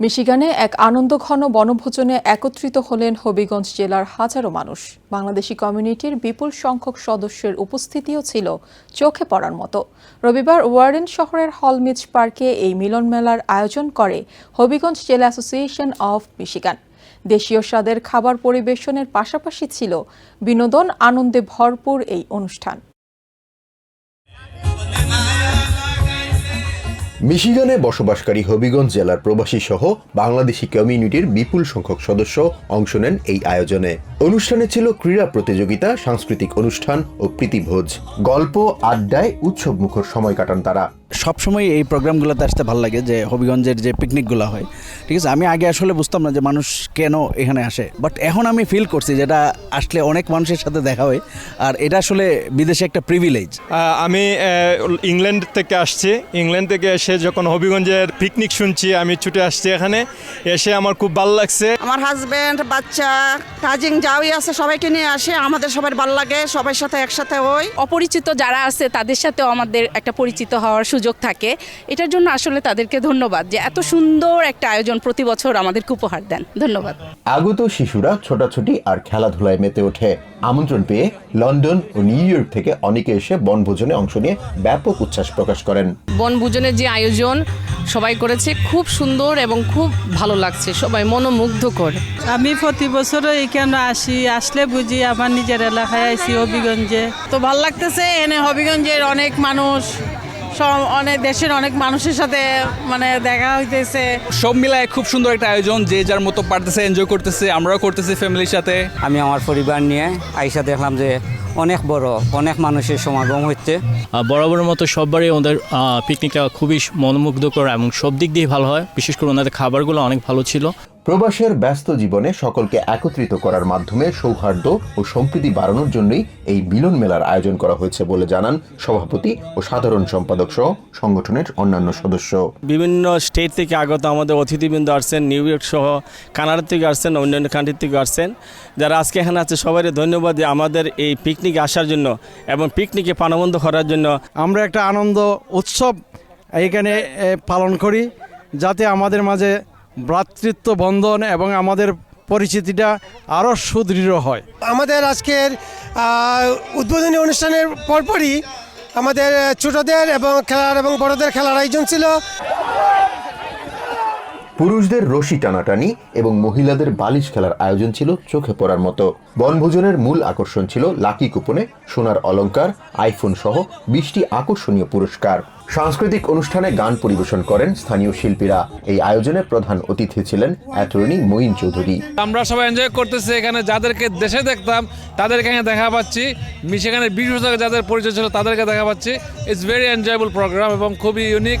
মিশিগানে এক আনন্দঘন বনভোজনে একত্রিত হলেন হবিগঞ্জ জেলার হাজারো মানুষ। বাংলাদেশি কমিউনিটির বিপুল সংখ্যক সদস্যের উপস্থিতিও ছিল চোখে পড়ার মতো। রবিবার ওয়ারেন শহরের হলমিজ পার্কে এই মিলন মেলার আয়োজন করে হবিগঞ্জ জেলা অ্যাসোসিয়েশন অফ মিশিগান। দেশীয় স্বাদের খাবার পরিবেশনের পাশাপাশি ছিল বিনোদন, আনন্দে ভরপুর এই অনুষ্ঠান। মিশিগানে বসবাসকারী হবিগঞ্জ জেলার প্রবাসী সহ বাংলাদেশি কমিউনিটির বিপুল সংখ্যক সদস্য অংশ নেন এই আয়োজনে। অনুষ্ঠানে ছিল ক্রীড়া প্রতিযোগিতা সাংস্কৃতিক অনুষ্ঠান ও প্রীতিভোজ। গল্প আড্ডায় উৎসব মুখর সময় কাটান তারা। সবসময় এই প্রোগ্রামগুলোতে আসতে ভালো লাগে যে হবিগঞ্জের যে পিকনিকগুলো হয়। ঠিক আছে আমি আগে আসলে বুঝতাম না যে মানুষ কেন এখানে আসে। বাট এখন আমি ফিল করছি যেটা আসলে অনেক মানুষের সাথে দেখা হয় আর এটা আসলে বিদেশে একটা প্রিভিলেজ আমি ইংল্যান্ড থেকে আসছি। ইংল্যান্ড থেকে এসে যখন হবিগঞ্জের পিকনিক শুনছি আমি ছুটে আসছি এখানে। এসে আমার খুব ভালো লাগছে। আমার হাজব্যান্ড বাচ্চা কাজিন যাওই আছে সবাইকে নিয়ে আসে আমাদের সবার ভালো লাগে সবার সাথে একসাথে হই অপরিচিত যারা আছে তাদের সাথেও আমাদের একটা পরিচিত হওয়ার সুযোগ থাকে। এটার জন্য আসলে তাদেরকে ধন্যবাদ যে এত সুন্দর একটা আয়োজন প্রতি বছর আমাদেরকে উপহার দেন। ধন্যবাদ। আগত শিশুরা ছোটাছুটি আর খেলাধুলায় মেতে ওঠে। আমন্ত্রণ পেয়ে লন্ডন ও নিউ ইয়র্ক থেকে অনেকে এসে বনভোজনে অংশ নিয়ে ব্যাপক উচ্ছ্বাস প্রকাশ করেন। বনভোজনের যে আয়োজন সবাই করেছে খুব সুন্দর এবং খুব ভালো লাগছে। সবাই মনোমুগ্ধকর। আমি প্রতি বছর এখানে আসি আসলে বুঝি আমার নিজের এলাকায় আইসি হবিগঞ্জে। তো ভালো লাগতেছে এনে হবিগঞ্জের অনেক মানুষ সব অনেক দেশের অনেক মানুষের সাথে মানে দেখা হইতেছে। সব মিলায় খুব সুন্দর একটা আয়োজন যে যার মতো পারতেছে এনজয় করতেছে আমরাও করতেছি ফ্যামিলির সাথে। আমি আমার পরিবার নিয়ে আইসা দেখলাম যে অনেক বড় অনেক মানুষের সমাগম হচ্ছে। আহ, বরাবরের মতো সববারই ওদের পিকনিকটা খুবই মনোমুগ্ধকর এবং সব দিক দিয়ে ভালো হয়। বিশেষ করে ওনাদের খাবারগুলো অনেক ভালো ছিল। প্রবাসের ব্যস্ত জীবনে সকলকে একত্রিত করার মাধ্যমে সৌহার্দ্য ও সম্প্রীতি বাড়ানোর জন্যই এই মিলন মেলার আয়োজন করা হয়েছে বলে জানান সভাপতি ও সাধারণ সম্পাদক সহ সংগঠনের অন্যান্য সদস্য। বিভিন্ন স্টেট থেকে আগত আমাদের অতিথিবৃন্দ আসছেন, নিউ ইয়র্ক সহ কানাডা থেকে আসছেন, অন্যান্য কান্ট্রি থেকে আসছেন। যারা আজকে এখানে আছে সবাই ধন্যবাদ আমাদের এই পিকনিকে আসার জন্য এবং পিকনিকে প্রাণবন্ধ করার জন্য আমরা একটা আনন্দ, উৎসব এখানে পালন করি, যাতে আমাদের মাঝে ভ্রাতৃত্ব বন্ধন এবং আমাদের পরিচিতিটা আরও সুদৃঢ় হয়। আমাদের আজকের উদ্বোধনী অনুষ্ঠানের পরপরই আমাদের ছোটদের এবং খেলার এবং বড়দের খেলার আয়োজন ছিল। পুরুষদের রশি টানাটানি এবং মহিলাদের বালিশ খেলার আয়োজন ছিল চোখে পড়ার মতো। বনভোজনের মূল আকর্ষণ ছিল লাকি কুপনে সোনার অলংকার, আইফোন সহ বিশটি আকর্ষণীয় পুরস্কার। সাংস্কৃতিক অনুষ্ঠানে গান পরিবেশন করেন স্থানীয় শিল্পীরা। এই আয়োজনে প্রধান অতিথি ছিলেন অ্যাটর্নি মঈন চৌধুরী। আমরা সবাই এনজয় করতেছি এখানে, যাদেরকে দেশে দেখতাম তাদেরকে এখানে দেখা পাচ্ছি। সেখানে বিশ যাদের পরিচয় ছিল তাদেরকে দেখা পাচ্ছি। ইটস ভেরি এনজয়েবল প্রোগ্রাম এবং খুবই unique